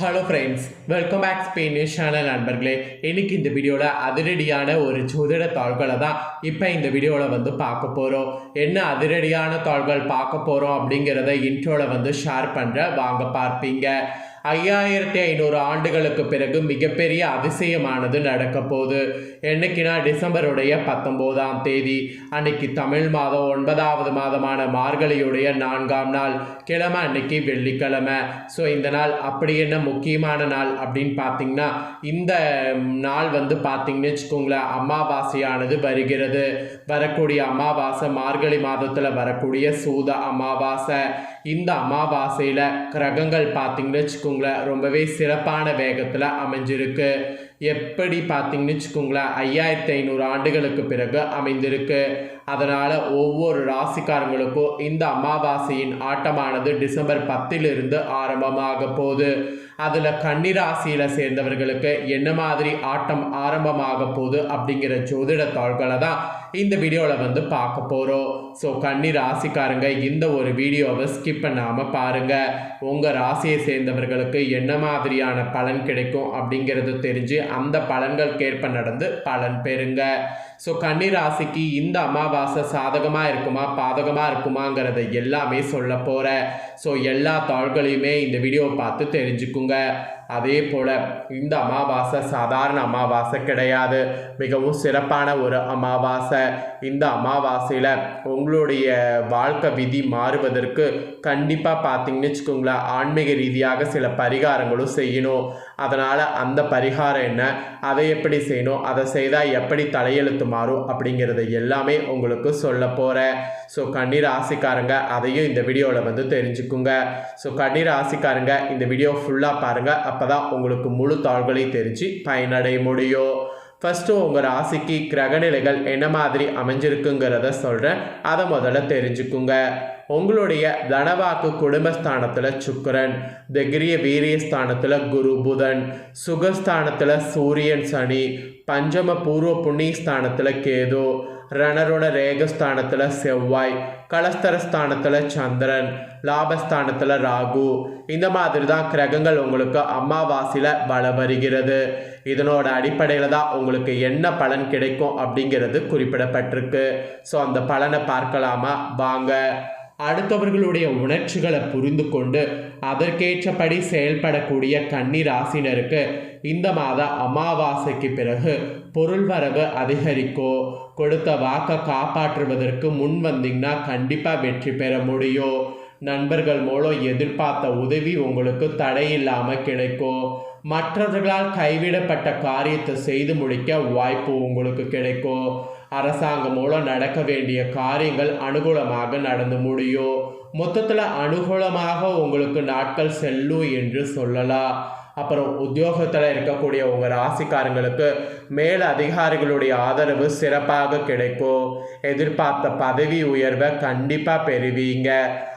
Hello friends welcome back Spanish channel நண்பர்களே. இன்னைக்கு இந்த வீடியோவில் அதிரடியான ஒரு ஜோதிட தாள்களை தான் இப்போ இந்த வீடியோவில் வந்து பார்க்க போகிறோம் என்ன அதிரடியான தாள்கள் பார்க்க போகிறோம் அப்படிங்கிறத இன்ட்ரோவில் வந்து ஷேர் பண்ணுற வாங்க பார்ப்பீங்க. ஐயாயிரத்தி ஐநூறு ஆண்டுகளுக்கு பிறகு மிகப்பெரிய அதிசயமானது நடக்க போகுது. என்னைக்குனா டிசம்பருடைய பத்தொம்போதாம் தேதி. அன்னைக்கு தமிழ் மாதம் ஒன்பதாவது மாதமான மார்கழியுடைய நான்காம் நாள் கிழமை அன்னைக்கு வெள்ளிக்கிழமை. ஸோ இந்த நாள் அப்படி என்ன முக்கியமான நாள் அப்படின்னு பார்த்தீங்கன்னா இந்த நாள் வந்து பார்த்தீங்கன்னு வச்சுக்கோங்களேன் அமாவாசையானது வருகிறது. வரக்கூடிய அமாவாசை மார்கழி மாதத்தில் வரக்கூடிய சூத அமாவாசை. இந்த அமாவாசையில் கிரகங்கள் பார்த்தீங்கன்னு வச்சுக்கோங்களேன். ரொம்பவே சிறப்பான வேகத்தில் அமைஞ்சிருக்கு. எப்படி பார்த்தீங்கன்னு வச்சுக்கோங்களேன் ஐயாயிரத்தி ஐநூறு ஆண்டுகளுக்கு பிறகு அமைந்திருக்கு. அதனால் ஒவ்வொரு ராசிக்காரங்களுக்கும் இந்த அமாவாசையின் ஆட்டமானது டிசம்பர் பத்திலிருந்து ஆரம்பமாக போகுது. அதில் கன்னிராசியில் சேர்ந்தவர்களுக்கு என்ன மாதிரி ஆட்டம் ஆரம்பமாக போகுது அப்படிங்கிற ஜோதிட தாள்களை தான் இந்த வீடியோவில் வந்து பார்க்க போகிறோம் ஸோ கன்னி ராசிக்காரங்க இந்த ஒரு வீடியோவை ஸ்கிப் பண்ணாமல் பாருங்கள் உங்கள் ராசியை சேர்ந்தவர்களுக்கு என்ன மாதிரியான பலன் கிடைக்கும் அப்படிங்கிறது தெரிஞ்சு அந்த பலன்களுக்கேற்ப நடந்து பலன் பெறுங்க. ஸோ கன்னி ராசிக்கு இந்த அமாவாசை சாதகமாக இருக்குமா பாதகமாக இருக்குமாங்கிறத எல்லாமே சொல்ல போகிறேன் ஸோ எல்லா தாள்களையுமே இந்த வீடியோவை பார்த்து தெரிஞ்சுக்குங்க. அதே போல் இந்த அமாவாசை சாதாரண அமாவாசை கிடையாது. மிகவும் சிறப்பான ஒரு அமாவாசை. இந்த அமாவாசையில் உங்களுடைய வாழ்க்கை விதி மாறுவதற்கு கண்டிப்பாக பார்த்தீங்கன்னு வச்சுக்கோங்களேன் ஆன்மீக ரீதியாக சில பரிகாரங்களும் செய்யணும். அதனால் அந்த பரிகாரம் என்ன? அதை எப்படி செய்யணும்? அதை செய்தால் எப்படி தலையெழுத்து மாறும் அப்படிங்கிறத எல்லாமே உங்களுக்கு சொல்ல போகிறேன் ஸோ கண்ணீர் ராசிக்காரங்க அதையும் இந்த வீடியோவில் வந்து தெரிஞ்சுக்குங்க. ஸோ கண்ணீர் ஆசைக்காரங்க இந்த வீடியோ ஃபுல்லாக பாருங்கள் அப்போ தான் உங்களுக்கு முழு தாள்களையும் தெரிஞ்சு பயனடைய முடியும். ஃபஸ்ட்டு உங்கள் ராசிக்கு கிரகநிலைகள் என்ன மாதிரி அமைஞ்சிருக்குங்கிறத சொல்கிறேன் அதை முதல்ல தெரிஞ்சுக்குங்க. உங்களுடைய தனவாக்கு குடும்பஸ்தானத்தில் சுக்கரன் திகிரிய வீரியஸ்தானத்தில் குரு புதன் சுகஸ்தானத்தில் சூரியன் சனி பஞ்சம பூர்வ புண்ணியஸ்தானத்தில் கேது ரணருண ரேகஸ்தானத்தில் செவ்வாய் கலஸ்தரஸ்தானத்தில் சந்திரன் லாபஸ்தானத்தில் ராகு. இந்த மாதிரி தான் கிரகங்கள் உங்களுக்கு அமாவாசையில் பல வருகிறது. இதனோட அடிப்படையில் தான் உங்களுக்கு என்ன பலன் கிடைக்கும் அப்படிங்கிறது குறிப்பிடப்பட்டிருக்கு. ஸோ அந்த பலனை பார்க்கலாமா? வாங்க. அடுத்தவர்களுடைய உணர்ச்சிகளை புரிந்து கொண்டு அதற்கேற்றபடி செயல்படக்கூடிய கன்னி ராசினருக்கு இந்த மாத அமாவாசைக்கு பிறகு பொருள் வரவு அதிகரிக்கும். கொடுத்த வாக்கை காப்பாற்றுவதற்கு முன் வந்தீங்கன்னா கண்டிப்பாக வெற்றி பெற முடியும். நண்பர்கள் மூலம் எதிர்பார்த்த உதவி உங்களுக்கு தடையில்லாமல் கிடைக்கும். மற்றவர்களால் கைவிடப்பட்ட காரியத்தை செய்து முடிக்க வாய்ப்பு உங்களுக்கு கிடைக்கும். அரசாங்கம் மூலம் நடக்க வேண்டிய காரியங்கள் அனுகூலமாக நடந்து முடியும். மொத்தத்தில் அனுகூலமாக உங்களுக்கு நாட்கள் செல்லும் என்று சொல்லலாம். அப்புறம் உத்தியோகத்தில் இருக்கக்கூடிய உங்கள் ராசிக்காரங்களுக்கு மேல் அதிகாரிகளுடைய ஆதரவு சிறப்பாக கிடைக்கும். எதிர்பார்த்த பதவி உயர்வை கண்டிப்பாக பெறுவீங்க.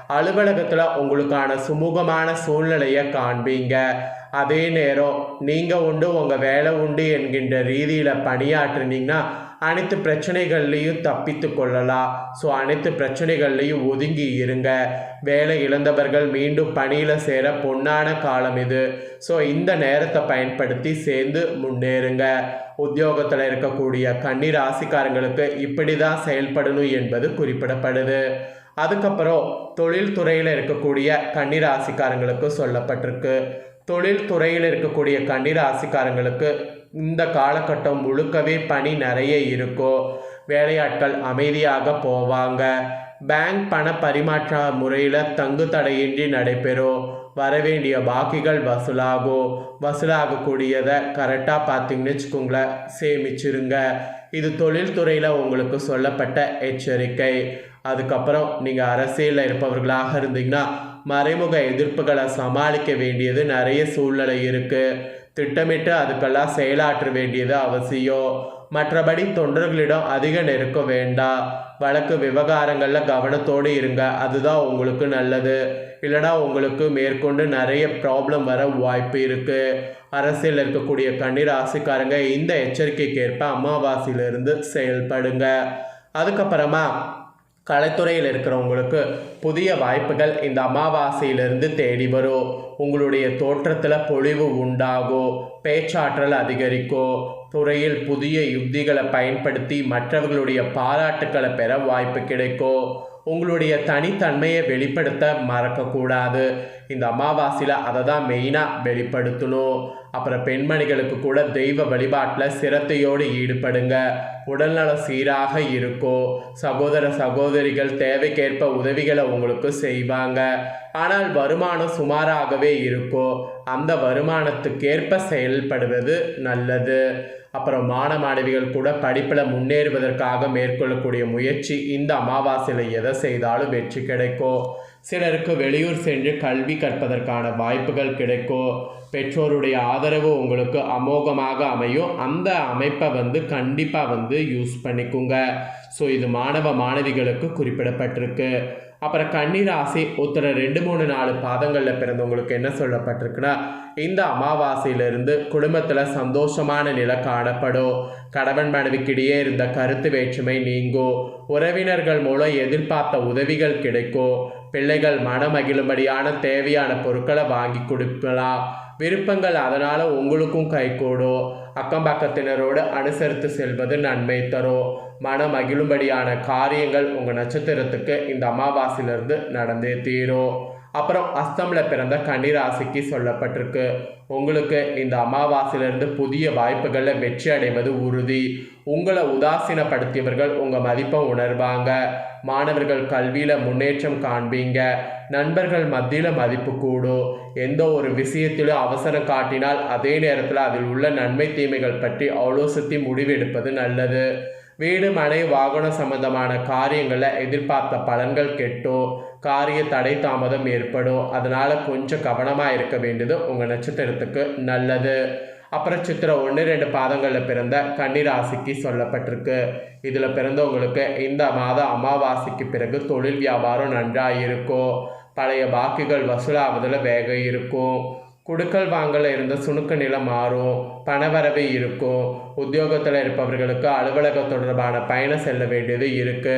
அலுவலகத்தில் உங்களுக்கான சுமூகமான சூழ்நிலையை காண்பீங்க. அதே நேரம் நீங்கள் உண்டு உங்கள் வேலை உண்டு என்கின்ற ரீதியில் பணியாற்றினீங்கன்னா அனைத்து பிரச்சனைகள்லையும் தப்பித்து கொள்ளலாம். ஸோ அனைத்து பிரச்சனைகள்லையும் ஒதுங்கி இருங்க. வேலை இழந்தவர்கள் மீண்டும் பணியில் சேர பொன்னான காலம் இது. ஸோ இந்த நேரத்தை பயன்படுத்தி சேர்ந்து முன்னேறுங்க. உத்தியோகத்தில் இருக்கக்கூடிய கன்னி ராசிக்காரங்களுக்கு இப்படி தான் செயல்படணும் என்பது குறிப்பிடப்படுது. அதுக்கப்புறம் தொழில் துறையில் இருக்கக்கூடிய கன்னி ராசிக்காரங்களுக்கு சொல்லப்பட்டிருக்கு. தொழில் துறையில் இருக்கக்கூடிய கன்னிராசிக்காரங்களுக்கு இந்த காலகட்டம் முழுக்கவே பணி நிறைய இருக்கும் வேலையாட்கள் அமைதியாக போவாங்க. பேங்க் பண பரிமாற்ற முறையில் தங்கு தடையின்றி நடைபெறும் வரவேண்டிய பாக்கிகள் வசூலாகும் வசூலாகக்கூடியதை கரெக்டாக பார்த்தீங்கன்னு வச்சுக்கோங்களேன் சேமிச்சிருங்க. இது தொழில்துறையில் உங்களுக்கு சொல்லப்பட்ட எச்சரிக்கை. அதுக்கப்புறம் நீங்கள் அரசியலில் இருப்பவர்களாக இருந்தீங்கன்னா மறைமுக எதிர்ப்புகளை சமாளிக்க வேண்டியது நிறைய சூழ்நிலை இருக்குது திட்டமிட்டு அதுக்கெல்லாம் செயலாற்ற வேண்டியது அவசியம். மற்றபடி தொண்டர்களிடம் அதிக நெருக்க வேண்டாம். வழக்கு விவகாரங்களில் கவனத்தோடு இருங்க. அதுதான் உங்களுக்கு நல்லது. இல்லைனா உங்களுக்கு மேற்கொண்டு நிறைய ப்ராப்ளம் வர வாய்ப்பு இருக்குது அரசியல் இருக்கக்கூடிய கண்ணீர் ராசிக்காரங்க இந்த எச்சரிக்கைக்கேற்ப அமாவாசையிலிருந்து செயல்படுங்க. அதுக்கப்புறமா கலைத்துறையில் இருக்கிறவங்களுக்கு புதிய வாய்ப்புகள் இந்த அமாவாசையிலிருந்து தேடி வரும். உங்களுடைய தோற்றத்தில் பொழிவு உண்டாகும் பேச்சாற்றல் அதிகரிக்கும் துறையில் புதிய யுக்திகளை பயன்படுத்தி மற்றவர்களுடைய பாராட்டுக்களை பெற வாய்ப்பு கிடைக்கும் உங்களுடைய தனித்தன்மையை வெளிப்படுத்த மறக்கக்கூடாது. இந்த அமாவாசையில் அதை தான் மெயினாக வெளிப்படுத்தணும். அப்புறம் பெண்மணிகளுக்கு கூட தெய்வ வழிபாட்டில் சிரத்தையோடு ஈடுபடுங்க. உடல்நலம் சீராக இருக்கும். சகோதர சகோதரிகள் தேவைக்கேற்ப உதவிகளை உங்களுக்கு செய்வாங்க. ஆனால் வருமானம் சுமாராகவே இருக்கும். அந்த வருமானத்துக்கேற்ப செயல்படுவது நல்லது. அப்புறம் மாண மாணவிகள் கூட படிப்பில் முன்னேறுவதற்காக மேற்கொள்ளக்கூடிய முயற்சி இந்த அமாவாசையில் எதை செய்தாலும் வெற்றி கிடைக்கும். சிலருக்கு வெளியூர் சென்று கல்வி கற்பதற்கான வாய்ப்புகள் கிடைக்கும். பெற்றோருடைய ஆதரவு உங்களுக்கு அமோகமாக அமையும். அந்த அமைப்பை வந்து கண்டிப்பாக வந்து யூஸ் பண்ணிக்குங்க. ஸோ இது மாணவ மாணவிகளுக்கு குறிப்பிடப்பட்டிருக்கு. அப்புறம் கன்னிராசி உத்தர ரெண்டு மூணு நாலு பாதங்களில் பிறந்தவங்களுக்கு என்ன சொல்லப்பட்டிருக்குன்னா இந்த அமாவாசையிலிருந்து குடும்பத்தில் சந்தோஷமான நிலை காணப்படும். கணவன் மனைவிக்கிடையே இருந்த கருத்து வேற்றுமை நீங்கும் உறவினர்கள் மூலம் எதிர்பார்த்த உதவிகள் கிடைக்கும் பிள்ளைகள் மனமகிழும்படியான தேவையான பொருட்களை வாங்கி கொடுக்கலாம். விருப்பங்கள் அதனால் உங்களுக்கும் கைகூடும். அக்கம் பக்கத்தினரோடு அனுசரித்து செல்வது நன்மை தரும் மன மகிழும்படியான காரியங்கள் உங்கள் நட்சத்திரத்துக்கு இந்த அமாவாசையிலிருந்து நடந்தே தீரும் அப்புறம் அஸ்தமில் பிறந்த கன்னிராசிக்கு சொல்லப்பட்டிருக்கு. உங்களுக்கு இந்த அமாவாசையிலிருந்து புதிய வாய்ப்புகளில் வெற்றி அடைவது உறுதி. உங்களை உதாசீனப்படுத்தியவர்கள் உங்கள் மதிப்பை உணர்வாங்க. மாணவர்கள் கல்வியில் முன்னேற்றம் காண்பீங்க. நண்பர்கள் மத்தியில் மதிப்பு கூடும். எந்த ஒரு விஷயத்திலும் அவசரம் காட்டினால் அதே நேரத்தில் அதில் உள்ள நன்மை தீமைகள் பற்றி ஆலோசித்து முடிவெடுப்பது நல்லது. வீடு மனை வாகனம் சம்பந்தமான காரியங்களில் எதிர்பார்த்த பலன்கள் கெட்டும். காரிய தடை தாமதம் ஏற்படும். அதனால் கொஞ்சம் கவனமாக இருக்க வேண்டியது உங்கள் நட்சத்திரத்துக்கு நல்லது. அப்புறம் சித்திரம் ஒன்று ரெண்டு பாதங்களில் பிறந்த கன்னிராசிக்கு சொல்லப்பட்டிருக்கு. இதில் பிறந்தவங்களுக்கு இந்த மாத அமாவாசைக்கு பிறகு தொழில் வியாபாரம் நன்றாக இருக்கும் பழைய பாக்கிகள் வசூலாவதில் வேகம் இருக்கும். குடுக்கல் வாங்கல இருந்த சுணுக்க நிலம் மாறும் பணவரவு இருக்கும் உத்தியோகத்தில் இருப்பவர்களுக்கு அலுவலகம் தொடர்பான பயணம் செல்ல வேண்டியது இருக்குது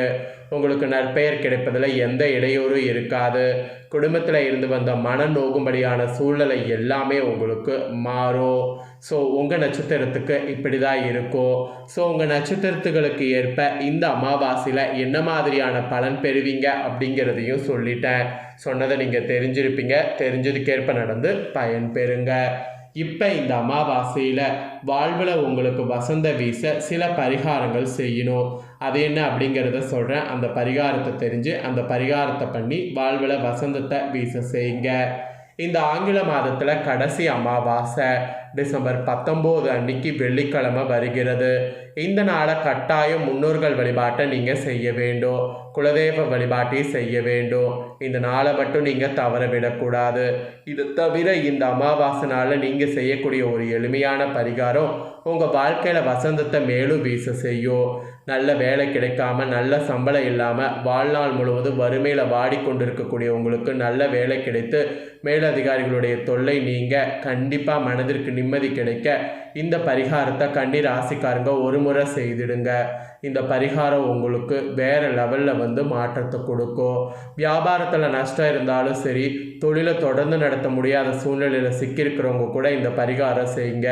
உங்களுக்கு நற்பெயர் கிடைப்பதில் எந்த இடையூறும் இருக்காது. குடும்பத்தில் இருந்து வந்த மன நோகும்படியான சூழ்நிலை எல்லாமே உங்களுக்கு மாறும். ஸோ உங்கள் நட்சத்திரத்துக்கு இப்படி தான் இருக்கும். ஸோ உங்கள் நட்சத்திரத்துகளுக்கு ஏற்ப இந்த அமாவாசையில் என்ன மாதிரியான பலன் பெறுவீங்க அப்படிங்கிறதையும் சொல்லிட்டேன். சொன்னதை நீங்கள் தெரிஞ்சிருப்பீங்க. தெரிஞ்சதுக்கேற்ப நடந்து பயன் பெறுங்க இப்போ இந்த அமாவாசையில் வாழ்வில் உங்களுக்கு வசந்த வீச சில பரிகாரங்கள் செய்யணும். அது என்ன அப்படிங்கிறத சொல்கிறேன் அந்த பரிகாரத்தை தெரிஞ்சு அந்த பரிகாரத்தை பண்ணி வாழ்வில் வசந்தத்தை வீச செய்யுங்க. இந்த ஆங்கில மாதத்தில் கடைசி அமாவாசை டிசம்பர் பத்தொம்போது அன்னைக்கு வெள்ளிக்கிழமை வருகிறது. இந்த நாளை கட்டாயம் முன்னோர்கள் வழிபாட்டை நீங்கள் செய்ய வேண்டும். குலதெய்வ வழிபாட்டையும் செய்ய வேண்டும். இந்த நாளை மட்டும் நீங்கள் தவற விடக்கூடாது. இது தவிர இந்த அமாவாசை நாளில் நீங்கள் செய்யக்கூடிய ஒரு எளிமையான பரிகாரம் உங்கள் வாழ்க்கையில் வசந்தத்தை மேலும் வீச செய்யும். நல்ல வேலை கிடைக்காம நல்ல சம்பளம் இல்லாமல் வாழ்நாள் முழுவதும் வறுமையில் வாடிக்கொண்டிருக்கக்கூடிய உங்களுக்கு நல்ல வேலை கிடைத்து மேலதிகாரிகளுடைய தொல்லை நீங்க கண்டிப்பாக மனதிற்கு நிம்மதி கிடைக்க இந்த பரிகாரத்தை கண்ணி ராசிக்காரங்க ஒரு முறை செய்திடுங்க. இந்த பரிகாரம் உங்களுக்கு வேறு லெவலில் வந்து மாற்றத்தை கொடுக்கும். வியாபாரத்தில் நஷ்டம் இருந்தாலும் சரி தொழிலை தொடர்ந்து நடத்த முடியாத சூழ்நிலையில் சிக்கியிருக்கிறவங்க கூட இந்த பரிகாரம் செய்யுங்க.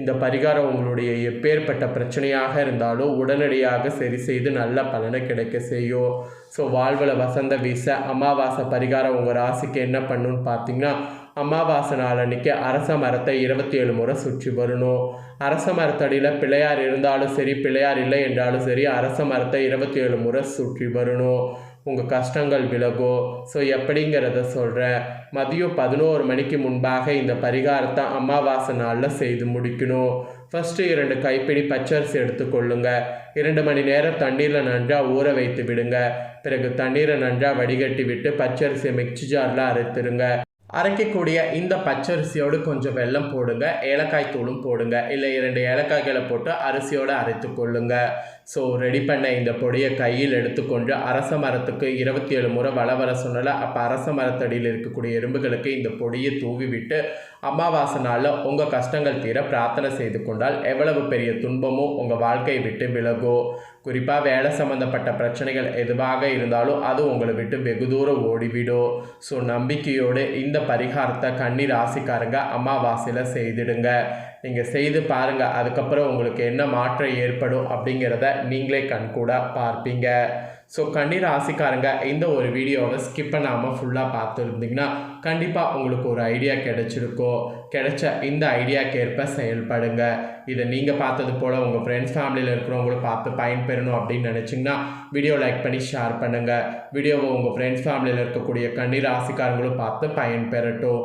இந்த பரிகாரம் உங்களுடைய எப்பேற்பட்ட பிரச்சனையாக இருந்தாலும் உடனடியாக சரி செய்து நல்ல பலனை கிடைக்க செய்யும். ஸோ வாழ்வில் வசந்த வீச அமாவாசை பரிகாரம் உங்கள் ராசிக்கு என்ன பண்ணுன்னு பார்த்தீங்கன்னா அமாவாசை நாள் அன்னைக்கு அரச மரத்தை இருபத்தி ஏழு முறை சுற்றி வரணும். அரச மரத்தடியில் பிள்ளையார் இருந்தாலும் சரி பிள்ளையார் இல்லை என்றாலும் சரி அரச மரத்தை இருபத்தி ஏழு முறை சுற்றி வரணும். உங்கள் கஷ்டங்கள் விலகும் ஸோ எப்படிங்கிறத சொல்கிறேன் மதியம் பதினோரு மணிக்கு முன்பாக இந்த பரிகாரத்தை அமாவாசை நாளில் செய்து முடிக்கணும். ஃபஸ்ட்டு இரண்டு கைப்பிடி பச்சரிசி எடுத்துக்கொள்ளுங்க இரண்டு மணி நேரம் தண்ணீரில் நன்றாக ஊற வைத்து விடுங்க. பிறகு தண்ணீரை நன்றாக வடிகட்டி விட்டு பச்சரிசியை மிக்சி ஜாரில் அரைத்துருங்க. அரைக்கக்கூடிய இந்த பச்சரிசியோடு கொஞ்சம் வெல்லம் போடுங்க. ஏலக்காய் தூளும் போடுங்க. இல்லை இரண்டு ஏலக்காய்களை போட்டு அரிசியோடு அரைத்து கொள்ளுங்க. ஸோ ரெடி பண்ண இந்த பொடியை கையில் எடுத்துக்கொண்டு அரச மரத்துக்கு இருபத்தி ஏழு முறை வள வர சொன்னல அப்போ அரச மரத்தடியில் இருக்கக்கூடிய எறும்புகளுக்கு இந்த பொடியை தூவி விட்டு அமாவாசை நாளில் உங்கள் கஷ்டங்கள் தீர பிரார்த்தனை செய்து கொண்டால் எவ்வளவு பெரிய துன்பமும் உங்கள் வாழ்க்கையை விட்டு விலகும் குறிப்பாக வேலை சம்மந்தப்பட்ட பிரச்சனைகள் எதுவாக இருந்தாலும் அது உங்களை விட்டு வெகு தூரம் ஓடிவிடும் ஸோ நம்பிக்கையோடு இந்த பரிகாரத்தை கண்ணி ராசிக்காரங்க அமாவாசையில் செய்திடுங்க. நீங்கள் செய்து பாருங்கள் அதுக்கப்புறம் உங்களுக்கு என்ன மாற்றம் ஏற்படும் அப்படிங்கிறத நீங்களே கண்கூட பார்ப்பீங்க. ஸோ கன்னி ராசிக்காரங்க இந்த ஒரு வீடியோவை ஸ்கிப் பண்ணாமல் ஃபுல்லாக பார்த்துருந்தீங்கன்னா கண்டிப்பாக உங்களுக்கு ஒரு ஐடியா கிடச்சிருக்கோ. கிடைச்ச இந்த ஐடியாக்கேற்ப செயல்படுங்க. இதை நீங்கள் பார்த்தது போல் உங்கள் ஃப்ரெண்ட்ஸ் ஃபேமிலியில் இருக்கிறவங்களும் பார்த்து பயன்பெறணும் அப்படின்னு நினச்சிங்கன்னா வீடியோ லைக் பண்ணி ஷேர் பண்ணுங்கள் வீடியோவை உங்கள் ஃப்ரெண்ட்ஸ் ஃபேமிலியில் இருக்கக்கூடிய கன்னி ராசிக்காரங்களும் பார்த்து பயன்பெறட்டும்.